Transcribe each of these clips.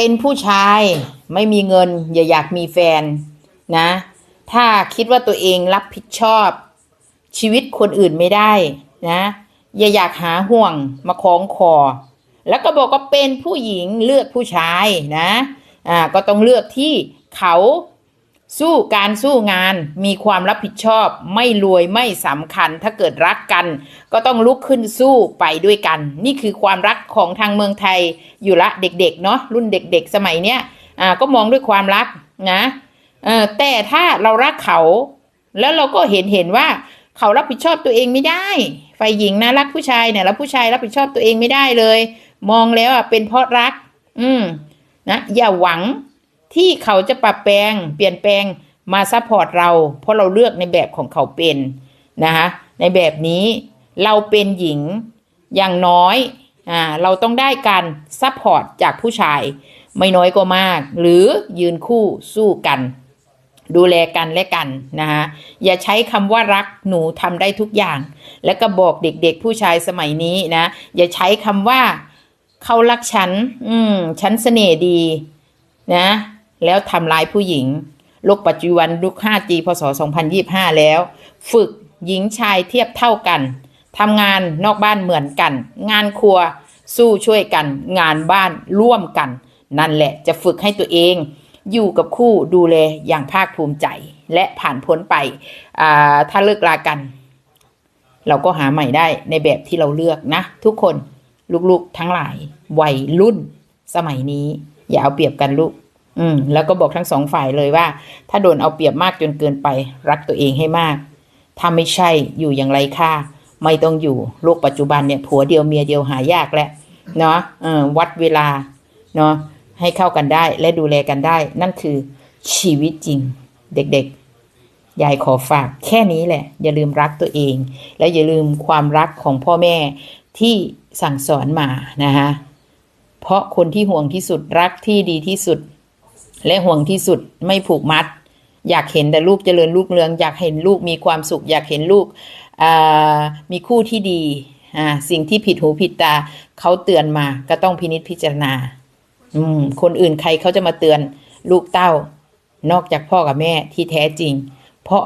เป็นผู้ชายไม่มีเงิน อย่าอยากมีแฟนนะ ถ้าคิดว่าตัวเองรับผิดชอบ ชีวิตคนอื่นไม่ได้นะ อย่าอยากหาห่วงมาคล้องคอ แล้วก็บอกว่าเป็นผู้หญิงเลือกผู้ชายนะอ่าก็ต้องเลือกที่เขา สู้การสู้งานมีความรับผิดชอบ ไม่รวยไม่สำคัญ ถ้าเกิดรักกัน ก็ต้องลุกขึ้นสู้ไปด้วยกัน นี่คือความรักของทางเมืองไทยอยู่ละเด็กๆเนาะรุ่นเด็กๆ สมัยเนี้ยอ่าก็มองด้วยความรักนะเออแต่ถ้าเรารักเขา แล้วเราก็เห็นเห็นว่าเขารับผิดชอบตัวเองไม่ได้ฝ่ายหญิงนะรักผู้ชายเนี่ยแล้วผู้ชายรับผิดชอบตัวเองไม่ได้เลย มองแล้วอะเป็นเพราะรัก อืมนะอย่าหวัง ที่เขาจะปรับแปลงเปลี่ยนแปลงมาซัพพอร์ตเรา เพราะเราเลือกในแบบของเขาเป็นนะคะในแบบนี้เราเป็นหญิงอย่างน้อยอ่าเราต้องได้การซัพพอร์ตจากผู้ชาย ไม่น้อยก็มาก หรือยืนคู่สู้กัน ดูแลกันและกันนะคะอย่าใช้คำว่ารักหนูทำได้ทุกอย่าง แล้วก็บอกเด็กๆผู้ชายสมัยนี้นะ อย่าใช้คำว่าเขารักฉัน อืม ฉันเสน่ห์ดี นะ แล้วทำร้ายผู้หญิงโลกปัจจุบันยุค 5G พศ 2025 แล้ว ฝึกหญิงชายเทียบเท่ากันทำงานนอกบ้านเหมือนกัน งานครัวสู้ช่วยกัน งานบ้านร่วมกัน นั่นแหละจะฝึกให้ตัวเอง อยู่กับคู่ดูแลอย่างภาคภูมิใจ และผ่านพ้นไปถ้าเลิกลากัน เราก็หาใหม่ได้ในแบบที่เราเลือกนะ ทุกคนลูกๆทั้งหลายวัยรุ่น สมัยนี้ อย่าเอาเปรียบกันลูก อืมแล้วก็บอกทั้งสองฝ่ายเลยว่า ถ้าโดนเอาเปรียบมากจนเกินไป รักตัวเองให้มาก ถ้าไม่ใช่อยู่อย่างไรค่าไม่ต้องอยู่โลกปัจจุบันเนี่ยผัวเดียวเมียเดียวหายากแล้วเนาะเออวัดเวลาเนาะให้เข้ากันได้และดูแลกันได้ นั่นคือชีวิตจริง เด็กๆยายขอฝากแค่นี้แหละ อย่าลืมรักตัวเอง และอย่าลืมความรักของพ่อแม่ที่สั่งสอนมานะคะเพราะคนที่ห่วงที่สุดรักที่ดีที่สุด และห่วงที่สุดไม่ผูกมัด อยากเห็นแต่ลูกเจริญลูกเรือง อยากเห็นลูกมีความสุข อยากเห็นลูกมีคู่ที่ดีสิ่งที่ผิดหูผิดตาเขาเตือนมาก็ต้องพินิจพิจารณาคนอื่นใครเขาจะมาเตือนลูกเต้านอกจากพ่อกับแม่ที่แท้จริง เพราะ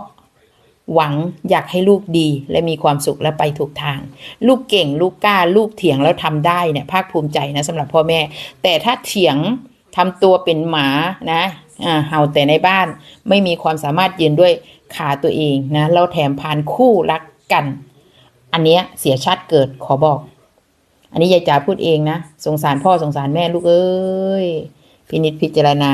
หวังอยากให้ลูกดีและมีความสุขและไปถูกทาง ลูกเก่งลูกกล้า ลูกเถียงแล้วทำได้เนี่ยภาคภูมิใจนะสำหรับพ่อแม่ แต่ถ้าเถียง ทำตัวเป็นหมานะเห่าแต่ในบ้านไม่มีความสามารถยืนด้วยขาตัวเองนะเราแถมพานคู่รักกัน อันเนี้ยเสียชาติเกิดขอบอก อันนี้ยายจ๋าพูดเองนะ สงสารพ่อสงสารแม่ลูกเอ้ยพินิจพิจารณา